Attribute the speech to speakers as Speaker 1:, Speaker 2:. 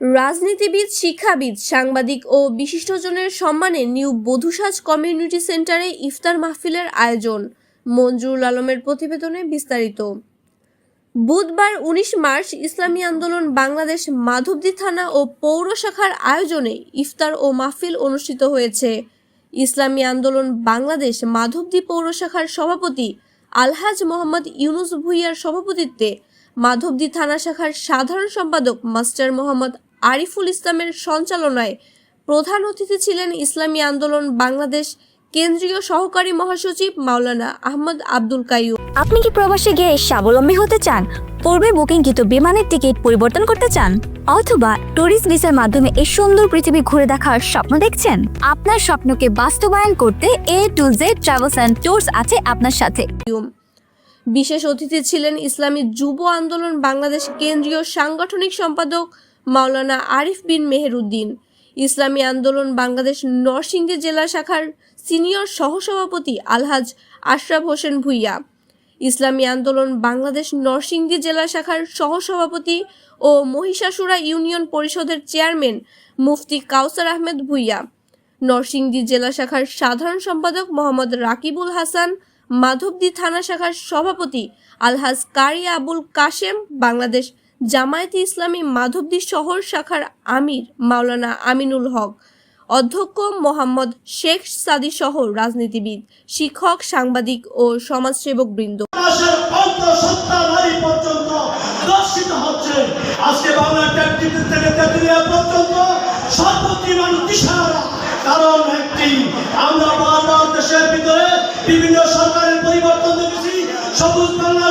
Speaker 1: রাজনীতিবিদ, শিক্ষাবিদ, সাংবাদিক ও বিশিষ্টজনের সম্মানে নিউ বধুসাজ কমিউনিটি সেন্টারে ইফতার মাহফিলের আয়োজন, মঞ্জুরুল আলমের প্রতিবেদনে বিস্তারিত। বুধবার উনিশ মার্চ ইসলামী আন্দোলন বাংলাদেশ মাধবদী থানা ও পৌর শাখার আয়োজনে ইফতার ও মাহফিল অনুষ্ঠিত হয়েছে। ইসলামী আন্দোলন বাংলাদেশ মাধবদী পৌর শাখার সভাপতি আলহাজ মোহাম্মদ ইউনুস ভুইয়ার সভাপতিত্বে মাধবদী থানা শাখার সাধারণ সম্পাদক মাস্টার মোহাম্মদ আরিফুল ইসলামের সঞ্চালনায় প্রধান অতিথি ছিলেন ইসলামী আন্দোলন বাংলাদেশ কেন্দ্রীয় সহকারী মহাসচিব মাওলানা আহমদ আব্দুল কাইয়ুম।
Speaker 2: আপনি কি প্রবাসে গিয়ে স্বাবলম্বী হতে চান? পূর্বে বুকিংকৃত বিমানের টিকিট পরিবর্তন করতে চান? অথবা ট্যুরিস্ট ভিসার মাধ্যমে এই সুন্দর পৃথিবী ঘুরে দেখার স্বপ্ন দেখছেন? আপনার স্বপ্নকে বাস্তবায়ন করতে A to Z travels and tours আছে আপনার সাথে।
Speaker 1: বিশেষ অতিথি ছিলেন ইসলামী যুব আন্দোলন বাংলাদেশ কেন্দ্রীয় সাংগঠনিক সম্পাদক মাওলানা আরিফ বিন মেহেরুদ্দিন। ইসলামী আন্দোলন বাংলাদেশ নরসিংদী জেলা শাখার সিনিয়র সহসভাপতি আলহাজ আশরাফ হোসেন ভুইয়া। ইসলামী আন্দোলন বাংলাদেশ নরসিংদী জেলা শাখার সহসভাপতি ও মহিষাসুরা ইউনিয়ন পরিষদের চেয়ারম্যান মুফতি কাউসার আহমেদ ভুইয়া। নরসিংদী জেলা শাখার সাধারণ সম্পাদক মোহাম্মদ রাকিবুল হাসান, মাধবদী থানা শাখার সভাপতি আলহাজ কারি আবুল কাশেম, বাংলাদেশ জামায়াতে ইসলামী মাধবদী শহর শাখার আমির মাওলানা আমিনুল হক, অধ্যক্ষ মোহাম্মদ শেখ সাদি সহ রাজনীতিবিদ, শিক্ষক, সাংবাদিক ও সমাজসেবক বৃন্দ।
Speaker 3: আমরা দেশের ভিতরে বিভিন্ন সরকারের পরিবর্তন দেখেছি। সবুজ বাংলা